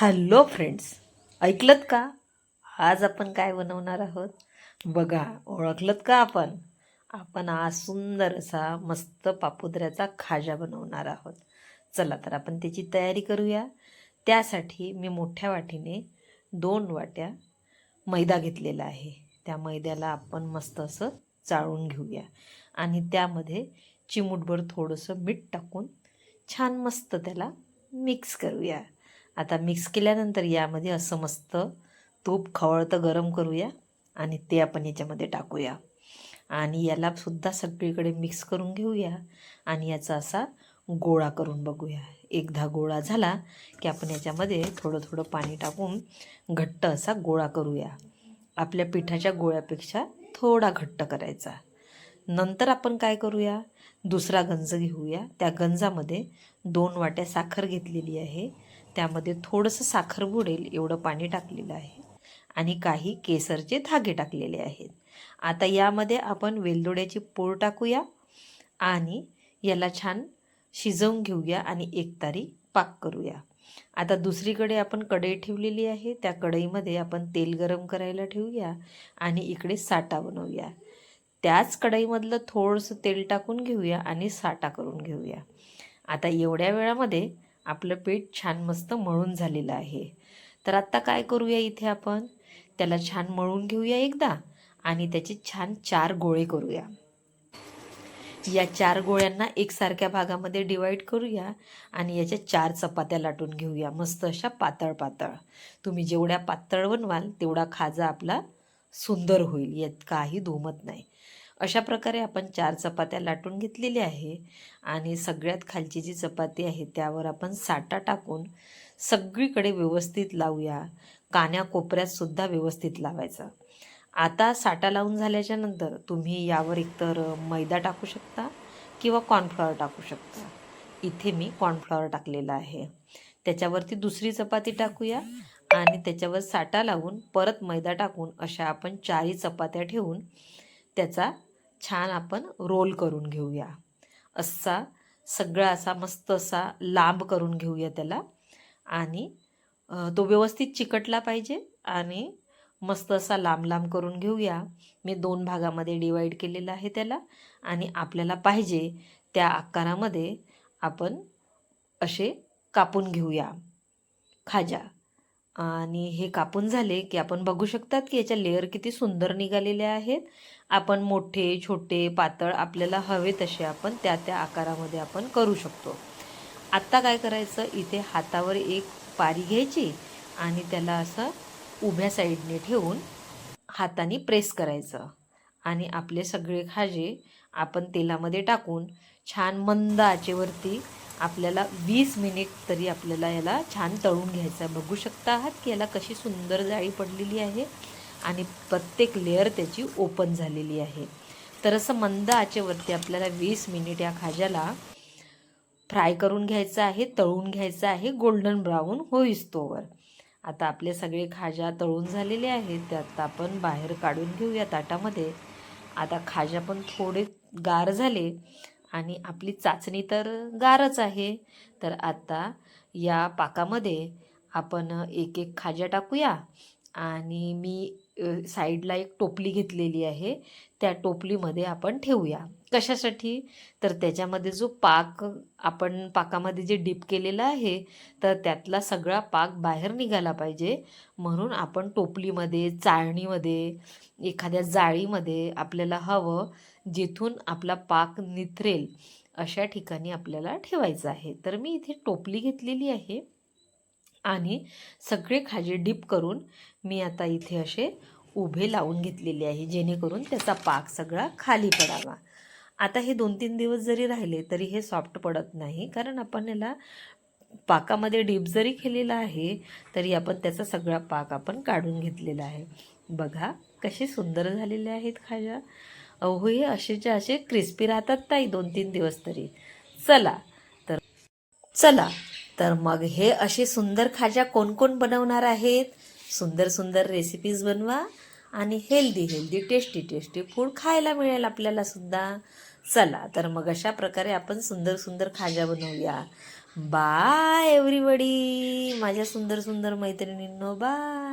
Hello friends ऐकलत का? आज आपण काय बनवणार आहोत? बघा ओळखलत का आपण? आपण आज सुंदर असा मस्त पापुद्र्याचा खाजा बनवणार आहोत. चला तर आपण त्याची तयारी करूया. त्यासाठी मी मोठ्या वाटीने दोन वाट्या मैदा घेतलेला आहे. त्या मैद्याला आपण मस्त असं चाळून घेऊया. आणि त्यामध्ये चिमूटभर थोडंसं मीठ टाकून छान मस्त त्याला मिक्स करूया. आता मिक्स केल्यानंतर यामध्ये असं मस्त तूप खवळतं गरम करूया आणि ते आपण याच्यामध्ये टाकूया. आणि यालासुद्धा सगळीकडे मिक्स करून घेऊया आणि याचा असा गोळा करून बघूया. एकदा गोळा झाला की आपण याच्यामध्ये थोडं थोडं पाणी टाकून घट्ट असा गोळा करूया. आपल्या पिठाच्या गोळ्यापेक्षा थोडा घट्ट करायचा. नंतर आपण काय करूया? दुसरा गंज घेऊया. त्या गंजामध्ये दोन वाट्या साखर घेतलेली आहे. त्यामध्ये थोडंसं साखर बुडेल एवढं पाणी टाकलेलं आहे. आणि काही केसरचे धागे टाकलेले आहेत. आता यामध्ये आपण वेलदोड्याची पूळ टाकूया आणि याला छान शिजवून घेऊया आणि एक तारी पाक करूया. आता दुसरीकडे आपण कढई ठेवलेली आहे. त्या कढईमध्ये आपण तेल गरम करायला ठेवूया आणि इकडे साटा बनवूया. त्याच कढईमधलं थोडंसं तेल टाकून घेऊया आणि साटा करून घेऊया. आता एवढ्या वेळामध्ये आपलं पीठ छान मस्त मळून झालेलं आहे. तर आत्ता काय करूया इथे आपण? त्याला छान मळून घेऊया एकदा आणि त्याचे छान चार गोळे करूया. या चार गोळ्यांना एकसारख्या भागामध्ये डिवाईड करूया आणि याच्या चार चपात्या लाटून घेऊया. मस्त अशा पातळ पातळ तुम्ही जेवढ्या पातळ बनवाल तेवढा खाजा आपला सुंदर होईल. यात काही धुमत नाही. अशा प्रकारे आपण चार चपात्या लाटून घेतलेल्या आहे आणि सगळ्यात खालची जी चपाती आहे त्यावर आपण साटा टाकून सगळीकडे व्यवस्थित लावूया. कान्या कोपऱ्यात सुद्धा व्यवस्थित लावायचा. आता साटा लावून झाल्याच्यानंतर तुम्ही यावर एकतर मैदा टाकू शकता किंवा कॉर्नफ्लॉवर टाकू शकता. इथे मी कॉर्नफ्लॉवर टाकलेला आहे. त्याच्यावरती दुसरी चपाती टाकूया आणि त्याच्यावर साटा लावून परत मैदा टाकून अशा आपण चारही चपात्या ठेवून त्याचा छान आपण रोल करून घेऊया. असा सगळा असा मस्त असा लांब करून घेऊया त्याला. आणि तो व्यवस्थित चिकटला पाहिजे आणि मस्त असा लांब लांब करून घेऊया. मी दोन भागामध्ये डिवाईड केलेला आहे त्याला आणि आपल्याला पाहिजे त्या आकारामध्ये आपण असे कापून घेऊया. खाजा. आणि हे कापून झाले की आपण बघू शकतात की याच्या लेअर किती सुंदर निघालेले आहेत. आपण मोठे छोटे पातळ आपल्याला हवे तसे आपण त्या त्या आकारामध्ये आपण करू शकतो. आत्ता काय करायचं? इथे हातावर एक पारी घ्यायची आणि त्याला असं उभ्या साईडने ठेवून हाताने प्रेस करायचं. आणि आपले सगळे खाजे आपण तेलामध्ये टाकून छान मंद आचेवरती आपल्याला वीस मिनिट तरी आपल्याला याला छान तळून घ्यायचं आहे. बघू शकता आहात की याला कशी सुंदर जाळी पडलेली आहे आणि प्रत्येक लेअर त्याची ओपन झालेली आहे. तर असं मंद आचेवरती आपल्याला वीस मिनिट या खाज्याला फ्राय करून घ्यायचं आहे तळून घ्यायचं आहे. गोल्डन ब्राऊन होईस्तोवर आता आपले सगळे खाज्या तळून झालेले आहेत. ते आता आपण बाहेर काढून घेऊया ताटामध्ये. आता खाज्या पण थोडे गार झाले. आणि आपली चाचणी तर गारच आहे. तर आता या पाकामध्ये आपण एक एक खाज्या टाकूया आणि मी साईडला एक टोपली घेतलेली आहे. त्या टोपलीमध्ये आपण ठेवूया. कशासाठी? तर त्याच्यामध्ये जो पाक आपण पाकामध्ये जे डीप केलेला आहे तर त्यातला सगळा पाक बाहेर निघाला पाहिजे. म्हणून आपण टोपलीमध्ये चाळणीमध्ये एखाद्या जाळीमध्ये आपल्याला हवं जिथून आपला पाक निथरेल अशा ठिकाणी आपल्याला ठेवायचं आहे. तर मी इथे टोपली घेतलेली आहे आणि सगळे खाजे डीप करून मी आता इथे असे उभे लावून घेतलेले आहे जेणेकरून त्याचा पाक सगळा खाली पडावा. आता हे दोन तीन दिवस जरी राहिले तरी हे सॉफ्ट पडत नाही कारण आपण याला पाकामध्ये डीप जरी केलेला आहे तरी आपण त्याचा सगळा पाक आपण काढून घेतलेला आहे. बघा कसे सुंदर झालेले आहेत खाजा. अहो हे असेच्या असे क्रिस्पी राहतात ताई दोन तीन दिवस तरी. चला तर चला तर मग हे असे सुंदर खाजा कोण कोण बनवणार आहेत? सुंदर सुंदर रेसिपीज बनवा आणि healthy healthy tasty tasty food खायला मिळेल आपल्याला सुद्धा. चला तर मग अशा प्रकारे आपण सुंदर सुंदर खाजा बनवूया. बाय एव्हरीबडी माझ्या सुंदर सुंदर मैत्रिणींनो बाय